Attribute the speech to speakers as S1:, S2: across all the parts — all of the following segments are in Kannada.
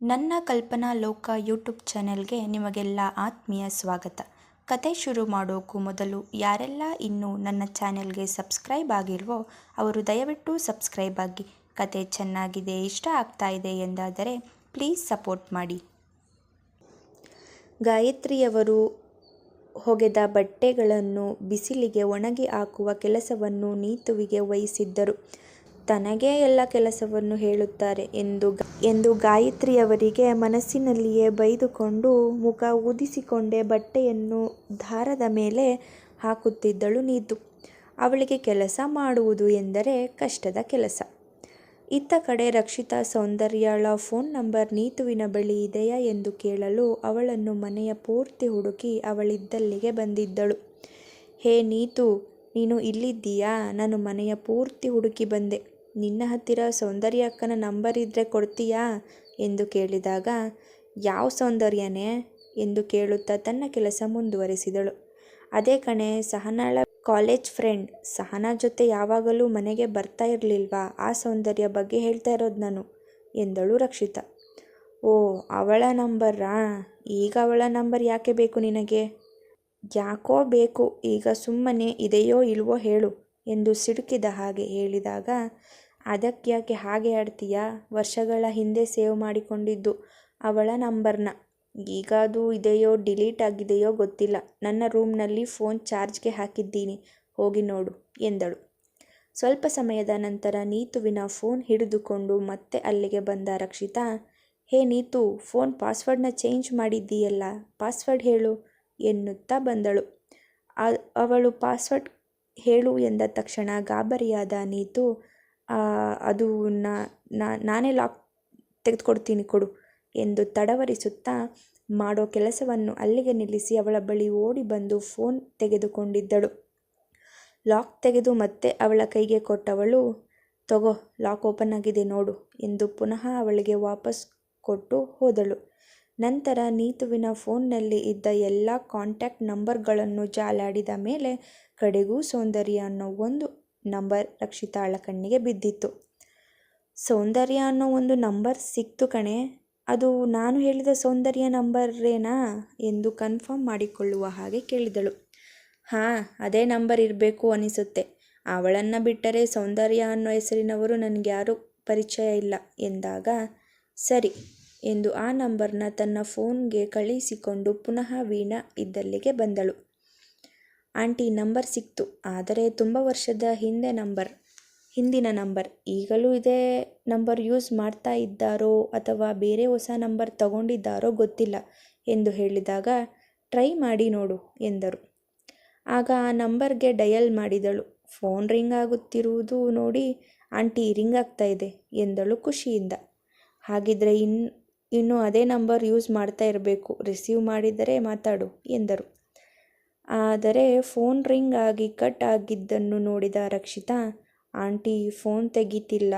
S1: ನನ್ನ ಕಲ್ಪನಾ ಲೋಕ ಯೂಟ್ಯೂಬ್ ಚಾನೆಲ್ಗೆ ನಿಮಗೆಲ್ಲ ಆತ್ಮೀಯ ಸ್ವಾಗತ. ಕತೆ ಶುರು ಮಾಡೋಕ್ಕೂ ಮೊದಲು ಯಾರೆಲ್ಲ ಇನ್ನೂ ನನ್ನ ಚಾನೆಲ್ಗೆ ಸಬ್ಸ್ಕ್ರೈಬ್ ಆಗಿಲ್ವೋ ಅವರು ದಯವಿಟ್ಟು ಸಬ್ಸ್ಕ್ರೈಬ್ ಆಗಿ. ಕತೆ ಚೆನ್ನಾಗಿದೆ, ಇಷ್ಟ ಆಗ್ತಾ ಇದೆ ಎಂದಾದರೆ ಪ್ಲೀಸ್ ಸಪೋರ್ಟ್ ಮಾಡಿ. ಗಾಯತ್ರಿಯವರು ಹೊಗೆದ ಬಟ್ಟೆಗಳನ್ನು ಬಿಸಿಲಿಗೆ ಒಣಗಿ ಹಾಕುವ ಕೆಲಸವನ್ನು ನೀತುವಿಗೆ ವಹಿಸಿದ್ದರು. ತನಗೇ ಎಲ್ಲ ಕೆಲಸವನ್ನು ಹೇಳುತ್ತಾರೆ ಎಂದು ಎಂದು ಗಾಯತ್ರಿಯವರಿಗೆ ಮನಸ್ಸಿನಲ್ಲಿಯೇ ಬೈದುಕೊಂಡು ಮುಖ ಊದಿಸಿಕೊಂಡೇ ಬಟ್ಟೆಯನ್ನು ದಾರದ ಮೇಲೆ ಹಾಕುತ್ತಿದ್ದಳು ನೀತು. ಅವಳಿಗೆ ಕೆಲಸ ಮಾಡುವುದು ಎಂದರೆ ಕಷ್ಟದ ಕೆಲಸ. ಇತ್ತ ಕಡೆ ರಕ್ಷಿತಾ ಸೌಂದರ್ಯಳ ಫೋನ್ ನಂಬರ್ ನೀತುವಿನ ಬಳಿ ಇದೆಯಾ ಎಂದು ಕೇಳಲು ಅವಳನ್ನು ಮನೆಯ ಪೂರ್ತಿ ಹುಡುಕಿ ಅವಳಿದ್ದಲ್ಲಿಗೆ ಬಂದಿದ್ದಳು. ಹೇ ನೀತು, ನೀನು ಇಲ್ಲಿದ್ದೀಯಾ? ನಾನು ಮನೆಯ ಪೂರ್ತಿ ಹುಡುಕಿ ಬಂದೆ. ನಿನ್ನ ಹತ್ತಿರ ಸೌಂದರ್ಯ ಅಕ್ಕನ ನಂಬರ್ ಇದ್ದರೆ ಕೊಡ್ತೀಯಾ? ಎಂದು ಕೇಳಿದಾಗ, ಯಾವ ಸೌಂದರ್ಯನೇ? ಎಂದು ಕೇಳುತ್ತಾ ತನ್ನ ಕೆಲಸ ಮುಂದುವರೆಸಿದಳು. ಅದೇ ಕಣೆ, ಸಹನಾಳ ಕಾಲೇಜ್ ಫ್ರೆಂಡ್. ಸಹನಾ ಜೊತೆ ಯಾವಾಗಲೂ ಮನೆಗೆ ಬರ್ತಾ ಇರಲಿಲ್ವಾ? ಆ ಸೌಂದರ್ಯ ಬಗ್ಗೆ ಹೇಳ್ತಾ ಇರೋದು ನಾನು, ಎಂದಳು ರಕ್ಷಿತಾ. ಓ, ಅವಳ ನಂಬರಾ ಈಗ ಅವಳ ನಂಬರ್ ಯಾಕೆ ಬೇಕು ನಿನಗೆ? ಯಾಕೋ ಬೇಕು? ಈಗ ಸುಮ್ಮನೆ ಇದೆಯೋ ಇಲ್ವೋ ಹೇಳು, ಎಂದು ಸಿಡುಕಿದ ಹಾಗೆ ಹೇಳಿದಾಗ ಅದಕ್ಯಾಕೆ ಹಾಗೆ ಆಡ್ತೀಯಾ? ವರ್ಷಗಳ ಹಿಂದೆ ಸೇವ್ ಮಾಡಿಕೊಂಡಿದ್ದು ಅವಳ ನಂಬರ್ನ. ಈಗ ಅದು ಇದೆಯೋ, ಡಿಲೀಟ್ ಆಗಿದೆಯೋ ಗೊತ್ತಿಲ್ಲ. ನನ್ನ ರೂಮ್ನಲ್ಲಿ ಫೋನ್ ಚಾರ್ಜ್ಗೆ ಹಾಕಿದ್ದೀನಿ. ಹೋಗಿ ನೋಡು, ಎಂದಳು. ಸ್ವಲ್ಪ ಸಮಯದ ನಂತರ ನೀತುವಿನ ಫೋನ್ ಹಿಡಿದುಕೊಂಡು ಮತ್ತೆ ಅಲ್ಲಿಗೆ ಬಂದ ರಕ್ಷಿತಾ, ಹೇ ನೀತು, ಫೋನ್ ಪಾಸ್ವರ್ಡ್ನ ಚೇಂಜ್ ಮಾಡಿದ್ದೀಯಲ್ಲ, ಪಾಸ್ವರ್ಡ್ ಹೇಳು, ಎನ್ನುತ್ತಾ ಬಂದಳು. ಅವಳು ಪಾಸ್ವರ್ಡ್ ಹೇಳು ಎಂದ ತಕ್ಷಣ ಗಾಬರಿಯಾದ ನೀತು ಅದು ನಾನೇ ಲಾಕ್ ತೆಗೆದುಕೊಡ್ತೀನಿ ಕೊಡು ಎಂದು ತಡವರಿಸುತ್ತಾ ಮಾಡೋ ಕೆಲಸವನ್ನು ಅಲ್ಲಿಗೆ ನಿಲ್ಲಿಸಿ ಅವಳ ಬಳಿ ಓಡಿ ಬಂದು ಫೋನ್ ತೆಗೆದುಕೊಂಡಿದ್ದಳು. ಲಾಕ್ ತೆಗೆದು ಮತ್ತೆ ಅವಳ ಕೈಗೆ ಕೊಟ್ಟವಳು, ತಗೋ ಲಾಕ್ ಓಪನ್ ಆಗಿದೆ ನೋಡು ಎಂದು ಪುನಃ ಅವಳಿಗೆ ವಾಪಸ್ ಕೊಟ್ಟು ಹೋದಳು. ನಂತರ ನೀತುವಿನ ಫೋನ್ನಲ್ಲಿ ಇದ್ದ ಎಲ್ಲ ಕಾಂಟ್ಯಾಕ್ಟ್ ನಂಬರ್ಗಳನ್ನು ಜಾಲಾಡಿದ ಮೇಲೆ, ಕಡೆಗೂ ಸೌಂದರ್ಯ ಅನ್ನೋ ಒಂದು ನಂಬರ್ ರಕ್ಷಿತಾಳ ಕಣ್ಣಿಗೆ ಬಿದ್ದಿತ್ತು. ಸೌಂದರ್ಯ ಅನ್ನೋ ಒಂದು ನಂಬರ್ ಸಿಕ್ತು ಕಣೆ. ಅದು ನಾನು ಹೇಳಿದ ಸೌಂದರ್ಯ ನಂಬರೇನಾ ಎಂದು ಕನ್ಫರ್ಮ್ ಮಾಡಿಕೊಳ್ಳುವ ಹಾಗೆ ಕೇಳಿದಳು. ಹಾಂ, ಅದೇ ನಂಬರ್ ಇರಬೇಕು ಅನಿಸುತ್ತೆ. ಅವಳನ್ನು ಬಿಟ್ಟರೆ ಸೌಂದರ್ಯ ಅನ್ನೋ ಹೆಸರಿನವರು ನನಗೆ ನನಗ್ಯಾರೂ ಪರಿಚಯ ಇಲ್ಲ ಎಂದಾಗ, ಸರಿ ಎಂದು ಆ ನಂಬರ್ನ ತನ್ನ ಫೋನ್ಗೆ ಕಳಿಸಿಕೊಂಡು ಪುನಃ ವೀಣಾ ಇದ್ದಲ್ಲಿಗೆ ಬಂದಳು. ಆಂಟಿ ನಂಬರ್ ಸಿಕ್ತು. ಆದರೆ ತುಂಬ ವರ್ಷದ ಹಿಂದೆ ನಂಬರ್, ಹಿಂದಿನ ನಂಬರ್. ಈಗಲೂ ಇದೇ ನಂಬರ್ ಯೂಸ್ ಮಾಡ್ತಾ ಇದ್ದಾರೋ ಅಥವಾ ಬೇರೆ ಹೊಸ ನಂಬರ್ ತಗೊಂಡಿದ್ದಾರೋ ಗೊತ್ತಿಲ್ಲ ಎಂದು ಹೇಳಿದಾಗ, ಟ್ರೈ ಮಾಡಿ ನೋಡು ಎಂದರು. ಆಗ ಆ ನಂಬರ್ಗೆ ಡಯಲ್ ಮಾಡಿದಳು. ಫೋನ್ ರಿಂಗ್ ಆಗುತ್ತಿರುವುದು ನೋಡಿ ಆಂಟಿ ರಿಂಗ್ ಆಗ್ತಾ ಇದೆ ಎಂದಳು ಖುಷಿಯಿಂದ. ಹಾಗಿದ್ರೆ ಇನ್, ಇನ್ನು ಅದೇ ನಂಬರ್ ಯೂಸ್ ಮಾಡ್ತಾ ಇರಬೇಕು. ರಿಸೀವ್ ಮಾಡಿದರೆ ಮಾತಾಡು ಎಂದರು. ಆದರೆ ಫೋನ್ ರಿಂಗ್ ಆಗಿ ಕಟ್ ಆಗಿದ್ದನ್ನು ನೋಡಿದ ರಕ್ಷಿತಾ, ಆಂಟಿ, ಫೋನ್ ತೆಗೀತಿಲ್ಲ.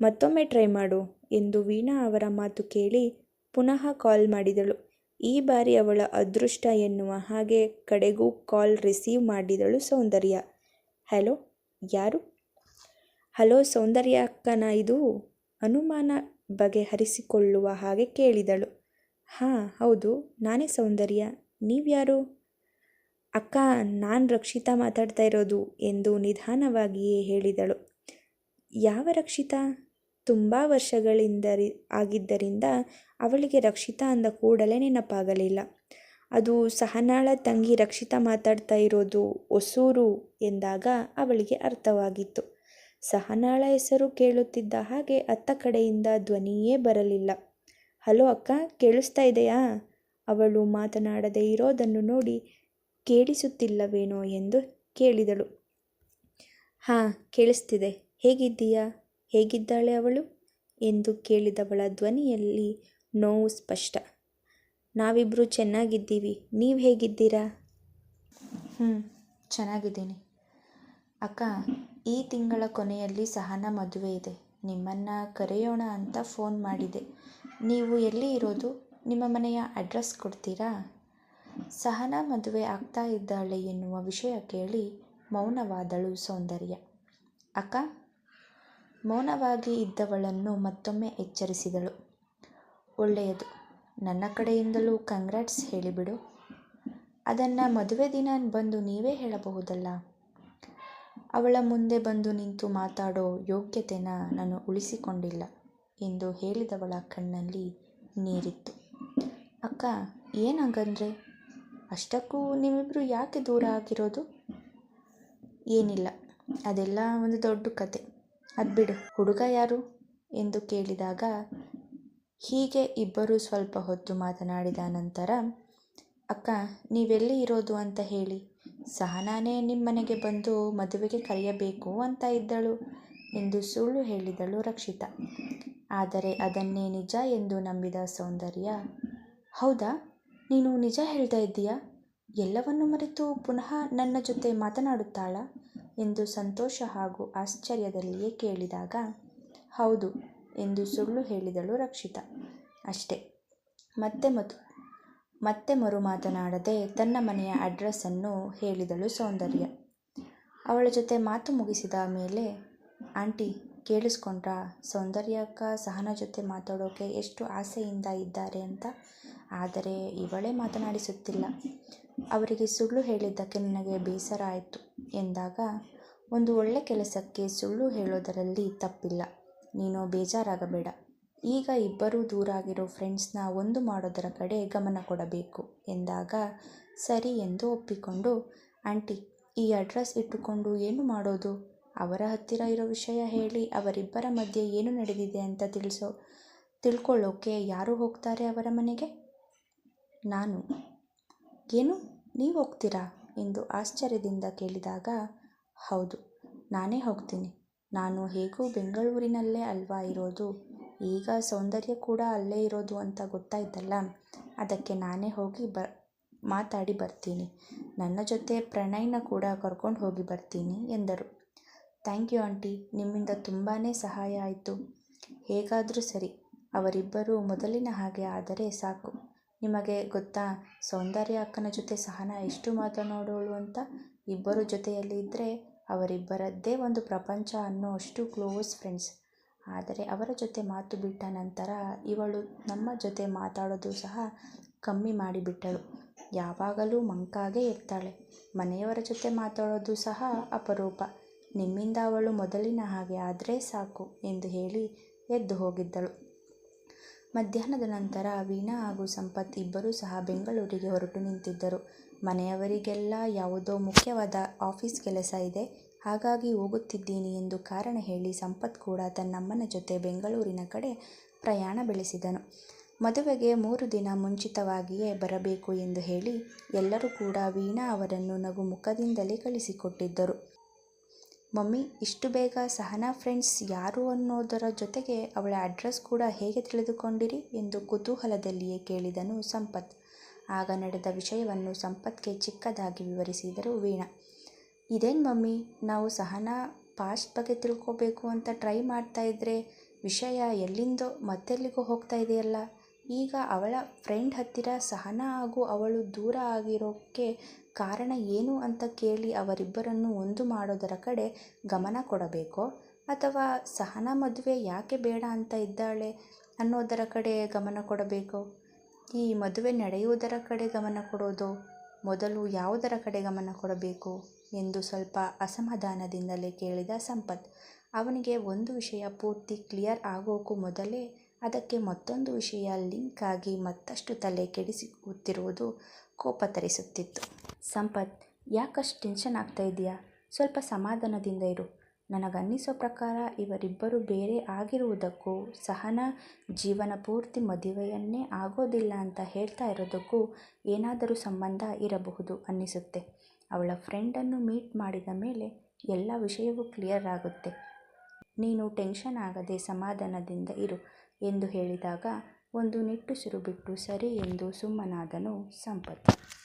S1: ಮತ್ತೊಮ್ಮೆ ಟ್ರೈ ಮಾಡು ಎಂದು ವೀಣಾ ಅವರ ಮಾತು ಕೇಳಿ ಪುನಃ ಕಾಲ್ ಮಾಡಿದಳು. ಈ ಬಾರಿ ಅವಳ ಅದೃಷ್ಟ ಎನ್ನುವ ಹಾಗೆ ಕಡೆಗೂ ಕಾಲ್ ರಿಸೀವ್ ಮಾಡಿದಳು ಸೌಂದರ್ಯ. ಹಲೋ, ಯಾರು? ಹಲೋ, ಸೌಂದರ್ಯ ಅಕ್ಕನ ಇದು? ಅನುಮಾನ ಬಗೆಹರಿಸಿಕೊಳ್ಳುವ ಹಾಗೆ ಕೇಳಿದಳು. ಹಾಂ, ಹೌದು, ನಾನೇ ಸೌಂದರ್ಯ. ನೀವ್ಯಾರು? ಅಕ್ಕ, ನಾನು ರಕ್ಷಿತಾ ಮಾತಾಡ್ತಾ ಇರೋದು ಎಂದು ನಿಧಾನವಾಗಿಯೇ ಹೇಳಿದಳು. ಯಾವ ರಕ್ಷಿತಾ? ತುಂಬ ವರ್ಷಗಳಿಂದ ಆಗಿದ್ದರಿಂದ ಅವಳಿಗೆ ರಕ್ಷಿತಾ ಅಂದ ಕೂಡಲೇ ನೆನಪಾಗಲಿಲ್ಲ. ಅದು ಸಹನಾಳ ತಂಗಿ ರಕ್ಷಿತಾ ಮಾತಾಡ್ತಾ ಇರೋದು ಹೊಸೂರು ಎಂದಾಗ ಅವಳಿಗೆ ಅರ್ಥವಾಗಿತ್ತು. ಸಹನಾಳ ಹೆಸರು ಕೇಳುತ್ತಿದ್ದ ಹಾಗೆ ಅತ್ತ ಕಡೆಯಿಂದ ಧ್ವನಿಯೇ ಬರಲಿಲ್ಲ. ಹಲೋ ಅಕ್ಕ, ಕೇಳಿಸ್ತಾ ಇದೆಯಾ? ಅವಳು ಮಾತನಾಡದೇ ಇರೋದನ್ನು ನೋಡಿ ಕೇಳಿಸುತ್ತಿಲ್ಲವೇನೋ ಎಂದು ಕೇಳಿದಳು. ಹಾಂ, ಕೇಳಿಸ್ತಿದೆ. ಹೇಗಿದ್ದೀಯಾ? ಹೇಗಿದ್ದಾಳೆ ಅವಳು? ಎಂದು ಕೇಳಿದವಳ ಧ್ವನಿಯಲ್ಲಿ ನೋವು ಸ್ಪಷ್ಟ. ನಾವಿಬ್ಬರು ಚೆನ್ನಾಗಿದ್ದೀವಿ. ನೀವು ಹೇಗಿದ್ದೀರಾ? ಹ್ಞೂ ಚೆನ್ನಾಗಿದ್ದೀನಿ. ಅಕ್ಕ, ಈ ತಿಂಗಳ ಕೊನೆಯಲ್ಲಿ ಸಹನ ಮದುವೆ ಇದೆ. ನಿಮ್ಮನ್ನು ಕರೆಯೋಣ ಅಂತ ಫೋನ್ ಮಾಡಿದೆ. ನೀವು ಎಲ್ಲಿ ಇರೋದು? ನಿಮ್ಮ ಮನೆಯ ಅಡ್ರೆಸ್ ಕೊಡ್ತೀರಾ? ಸಹನಾ ಮದುವೆ ಆಗ್ತಾ ಇದ್ದಾಳೆ ಎನ್ನುವ ವಿಷಯ ಕೇಳಿ ಮೌನವಾದಳು ಸೌಂದರ್ಯ. ಅಕ್ಕ, ಮೌನವಾಗಿ ಇದ್ದವಳನ್ನು ಮತ್ತೊಮ್ಮೆ ಎಚ್ಚರಿಸಿದಳು. ಒಳ್ಳೆಯದು. ನನ್ನ ಕಡೆಯಿಂದಲೂ ಕಂಗ್ರಾಟ್ಸ್ ಹೇಳಿಬಿಡು. ಅದನ್ನು ಮದುವೆ ದಿನ ಬಂದು ನೀವೇ ಹೇಳಬಹುದಲ್ಲ? ಅವಳ ಮುಂದೆ ಬಂದು ನಿಂತು ಮಾತಾಡೋ ಯೋಗ್ಯತೆನ ನಾನು ಉಳಿಸಿಕೊಂಡಿಲ್ಲ ಎಂದು ಹೇಳಿದವಳ ಕಣ್ಣಲ್ಲಿ ನೀರಿತ್ತು. ಅಕ್ಕ, ಏನಂಗಂದ್ರೆ? ಅಷ್ಟಕ್ಕೂ ನೀವಿಬ್ಬರು ಯಾಕೆ ದೂರ ಆಗಿರೋದು? ಏನಿಲ್ಲ. ಅದೆಲ್ಲ ಒಂದು ದೊಡ್ಡ ಕತೆ. ಅದು ಬಿಡು. ಹುಡುಗ ಯಾರು? ಎಂದು ಕೇಳಿದಾಗ, ಹೀಗೆ ಇಬ್ಬರು ಸ್ವಲ್ಪ ಹೊತ್ತು ಮಾತನಾಡಿದ ನಂತರ, ಅಕ್ಕ, ನೀವೆಲ್ಲಿ ಇರೋದು ಅಂತ ಹೇಳಿ. ಸಹನಾನೇ ನಿಮ್ಮ ಮನೆಗೆ ಬಂದು ಮದುವೆಗೆ ಕರೆಯಬೇಕು ಅಂತ ಇದ್ದಳು ಎಂದು ಸುಳ್ಳು ಹೇಳಿದಳು ರಕ್ಷಿತಾ. ಆದರೆ ಅದನ್ನೇ ನಿಜ ಎಂದು ನಂಬಿದ ಸೌಂದರ್ಯ, ಹೌದಾ? ನೀನು ನಿಜ ಹೇಳ್ತಾ ಇದ್ದೀಯಾ? ಎಲ್ಲವನ್ನು ಮರೆತು ಪುನಃ ನನ್ನ ಜೊತೆ ಮಾತನಾಡುತ್ತಾಳ? ಎಂದು ಸಂತೋಷ ಹಾಗೂ ಆಶ್ಚರ್ಯದಲ್ಲಿಯೇ ಕೇಳಿದಾಗ, ಹೌದು ಎಂದು ಸುಳ್ಳು ಹೇಳಿದಳು ರಕ್ಷಿತಾ. ಅಷ್ಟೇ. ಮತ್ತೆ ಮತು ಮತ್ತೆ ಮರು ಮಾತನಾಡದೆ ತನ್ನ ಮನೆಯ ಅಡ್ರೆಸ್ಸನ್ನು ಹೇಳಿದಳು ಸೌಂದರ್ಯ. ಅವಳ ಜೊತೆ ಮಾತು ಮುಗಿಸಿದ ಮೇಲೆ, ಆಂಟಿ, ಕೇಳಿಸ್ಕೊಂಡ್ರಾ? ಸೌಂದರ್ಯಕ್ಕ ಸಹನ ಜೊತೆ ಮಾತಾಡೋಕೆ ಎಷ್ಟು ಆಸೆಯಿಂದ ಇದ್ದಾರೆ ಅಂತ ಆದರೆ ಇವಳೇ ಮಾತನಾಡಿಸುತ್ತಿಲ್ಲ. ಅವರಿಗೆ ಸುಳ್ಳು ಹೇಳಿದ್ದಕ್ಕೆ ನನಗೆ ಬೇಸರ ಆಯಿತು ಎಂದಾಗ, ಒಂದು ಒಳ್ಳೆ ಕೆಲಸಕ್ಕೆ ಸುಳ್ಳು ಹೇಳೋದರಲ್ಲಿ ತಪ್ಪಿಲ್ಲ. ನೀನು ಬೇಜಾರಾಗಬೇಡ. ಈಗ ಇಬ್ಬರೂ ದೂರ ಆಗಿರೋ ಫ್ರೆಂಡ್ಸ್ನ ಒಂದು ಮಾಡೋದರ ಕಡೆ ಗಮನ ಕೊಡಬೇಕು ಎಂದಾಗ, ಸರಿ ಎಂದು ಒಪ್ಪಿಕೊಂಡು, ಆಂಟಿ, ಈ ಅಡ್ರೆಸ್ ಇಟ್ಟುಕೊಂಡು ಏನು ಮಾಡೋದು? ಅವರ ಹತ್ತಿರ ಇರೋ ವಿಷಯ ಹೇಳಿ ಅವರಿಬ್ಬರ ಮಧ್ಯೆ ಏನು ನಡೆದಿದೆ ಅಂತ ತಿಳಿಸೋ, ತಿಳ್ಕೊಳ್ಳೋಕೆ ಯಾರು ಹೋಗ್ತಾರೆ ಅವರ ಮನೆಗೆ? ನಾನು. ಏನು? ನೀವು ಹೋಗ್ತೀರಾ? ಎಂದು ಆಶ್ಚರ್ಯದಿಂದ ಕೇಳಿದಾಗ, ಹೌದು, ನಾನೇ ಹೋಗ್ತೀನಿ. ನಾನು ಹೇಗೂ ಬೆಂಗಳೂರಿನಲ್ಲೇ ಅಲ್ವಾ ಇರೋದು? ಈಗ ಸೌಂದರ್ಯ ಕೂಡ ಅಲ್ಲೇ ಇರೋದು ಅಂತ ಗೊತ್ತಾಯ್ತಲ್ಲ? ಅದಕ್ಕೆ ನಾನೇ ಹೋಗಿ ಬ, ಮಾತಾಡಿ ಬರ್ತೀನಿ. ನನ್ನ ಜೊತೆ ಪ್ರಣಯ್ನ ಕೂಡ ಕರ್ಕೊಂಡು ಹೋಗಿ ಬರ್ತೀನಿ, ಎಂದರು. ಥ್ಯಾಂಕ್ ಯು ಆಂಟಿ, ನಿಮ್ಮಿಂದ ತುಂಬಾ ಸಹಾಯ ಆಯಿತು. ಹೇಗಾದರೂ ಸರಿ, ಅವರಿಬ್ಬರೂ ಮೊದಲಿನ ಹಾಗೆ ಆದರೆ ಸಾಕು. ನಿಮಗೆ ಗೊತ್ತಾ? ಸೌಂದರ್ಯ ಅಕ್ಕನ ಜೊತೆ ಸಹನ ಎಷ್ಟು ಮಾತನಾಡೋಳು ಅಂತ? ಇಬ್ಬರು ಜೊತೆಯಲ್ಲಿ ಇದ್ದರೆ ಅವರಿಬ್ಬರದ್ದೇ ಒಂದು ಪ್ರಪಂಚ ಅನ್ನೋ ಅಷ್ಟು ಕ್ಲೋಸ್ ಫ್ರೆಂಡ್ಸ್. ಆದರೆ ಅವರ ಜೊತೆ ಮಾತು ಬಿಟ್ಟ ನಂತರ ಇವಳು ನಮ್ಮ ಜೊತೆ ಮಾತಾಡೋದು ಸಹ ಕಮ್ಮಿ ಮಾಡಿಬಿಟ್ಟಳು. ಯಾವಾಗಲೂ ಮಂಕಾಗೇ ಇರ್ತಾಳೆ. ಮನೆಯವರ ಜೊತೆ ಮಾತಾಡೋದು ಸಹ ಅಪರೂಪ. ನಿಮ್ಮಿಂದ ಅವಳು ಮೊದಲಿನ ಹಾಗೆ ಆದರೆ ಸಾಕು ಎಂದು ಹೇಳಿ ಎದ್ದು ಹೋಗಿದ್ದಳು. ಮಧ್ಯಾಹ್ನದ ನಂತರ ವೀಣಾ ಹಾಗೂ ಸಂಪತ್ ಇಬ್ಬರೂ ಸಹ ಬೆಂಗಳೂರಿಗೆ ಹೊರಟು ನಿಂತಿದ್ದರು. ಮನೆಯವರಿಗೆಲ್ಲ ಯಾವುದೋ ಮುಖ್ಯವಾದ ಆಫೀಸ್ ಕೆಲಸ ಇದೆ, ಹಾಗಾಗಿ ಹೋಗುತ್ತಿದ್ದೀನಿ ಎಂದು ಕಾರಣ ಹೇಳಿ ಸಂಪತ್ ಕೂಡ ತನ್ನಮ್ಮನ ಜೊತೆ ಬೆಂಗಳೂರಿನ ಕಡೆ ಪ್ರಯಾಣ ಬೆಳೆಸಿದನು. ಮದುವೆಗೆ ಮೂರು ದಿನ ಮುಂಚಿತವಾಗಿಯೇ ಬರಬೇಕು ಎಂದು ಹೇಳಿ ಎಲ್ಲರೂ ಕೂಡ ವೀಣಾ ಅವರನ್ನು ನಗು ಮುಖದಿಂದಲೇ ಕಳಿಸಿಕೊಟ್ಟಿದ್ದರು. ಮಮ್ಮಿ, ಇಷ್ಟು ಬೇಗ ಸಹನಾ ಫ್ರೆಂಡ್ಸ್ ಯಾರು ಅನ್ನೋದರ ಜೊತೆಗೆ ಅವಳ ಅಡ್ರೆಸ್ ಕೂಡ ಹೇಗೆ ತಿಳಿದುಕೊಂಡಿರಿ ಎಂದು ಕುತೂಹಲದಲ್ಲಿಯೇ ಕೇಳಿದನು ಸಂಪತ್. ಆಗ ನಡೆದ ವಿಷಯವನ್ನು ಸಂಪತ್ಗೆ ಚಿಕ್ಕದಾಗಿ ವಿವರಿಸಿದರು ವೀಣಾ. ಇದೇನು ಮಮ್ಮಿ, ನಾವು ಸಹನಾ ಪಾಸ್ಟ್ ಬಗ್ಗೆ ತಿಳ್ಕೋಬೇಕು ಅಂತ ಟ್ರೈ ಮಾಡ್ತಾ ಇದ್ದರೆ ವಿಷಯ ಎಲ್ಲಿಂದೋ ಮತ್ತೆಲ್ಲಿಗೋ ಹೋಗ್ತಾ ಇದೆಯಲ್ಲ? ಈಗ ಅವಳ ಫ್ರೆಂಡ್ ಹತ್ತಿರ ಸಹನಾ ಹಾಗೂ ಅವಳು ದೂರ ಆಗಿರೋಕ್ಕೆ ಕಾರಣ ಏನು ಅಂತ ಕೇಳಿ ಅವರಿಬ್ಬರನ್ನು ಒಂದು ಮಾಡೋದರ ಕಡೆ ಗಮನ ಕೊಡಬೇಕೋ? ಅಥವಾ ಸಹನಾ ಮದುವೆ ಯಾಕೆ ಬೇಡ ಅಂತ ಇದ್ದಾಳೆ ಅನ್ನೋದರ ಕಡೆ ಗಮನ ಕೊಡಬೇಕೋ? ಈ ಮದುವೆ ನಡೆಯುವುದರ ಕಡೆ ಗಮನ ಕೊಡೋದು? ಮೊದಲು ಯಾವುದರ ಕಡೆ ಗಮನ ಕೊಡಬೇಕು? ಎಂದು ಸ್ವಲ್ಪ ಅಸಮಾಧಾನದಿಂದಲೇ ಕೇಳಿದ ಸಂಪತ್. ಅವನಿಗೆ ಒಂದು ವಿಷಯ ಪೂರ್ತಿ ಕ್ಲಿಯರ್ ಆಗೋಕ್ಕೂ ಮೊದಲೇ ಅದಕ್ಕೆ ಮತ್ತೊಂದು ವಿಷಯ ಲಿಂಕ್ ಆಗಿ ಮತ್ತಷ್ಟು ತಲೆ ಕೆಡಿಸಿಕೊತ್ತಿರುವುದು ಕೋಪ ತರಿಸುತ್ತಿತ್ತು. ಸಂಪತ್, ಯಾಕಷ್ಟು ಟೆನ್ಷನ್ ಆಗ್ತಾ ಇದೆಯಾ ಸ್ವಲ್ಪ ಸಮಾಧಾನದಿಂದ ಇರು. ನನಗನ್ನಿಸೋ ಪ್ರಕಾರ ಇವರಿಬ್ಬರು ಬೇರೆ ಆಗಿರುವುದಕ್ಕೂ ಸಹನ ಜೀವನ ಪೂರ್ತಿ ಮದುವೆಯನ್ನೇ ಆಗೋದಿಲ್ಲ ಅಂತ ಹೇಳ್ತಾ ಇರೋದಕ್ಕೂ ಏನಾದರೂ ಸಂಬಂಧ ಇರಬಹುದು ಅನ್ನಿಸುತ್ತೆ. ಅವಳ ಫ್ರೆಂಡನ್ನು ಮೀಟ್ ಮಾಡಿದ ಮೇಲೆ ಎಲ್ಲ ವಿಷಯವೂ ಕ್ಲಿಯರ್ ಆಗುತ್ತೆ. ನೀನು ಟೆನ್ಷನ್ ಆಗದೆ ಸಮಾಧಾನದಿಂದ ಇರು. ಎಂದು ಹೇಳಿದಾಗ ಒಂದು ನಿಟ್ಟುಸಿರು ಬಿಟ್ಟು ಸರಿ ಎಂದು ಸುಮ್ಮನಾದನು ಸಂಪತ್.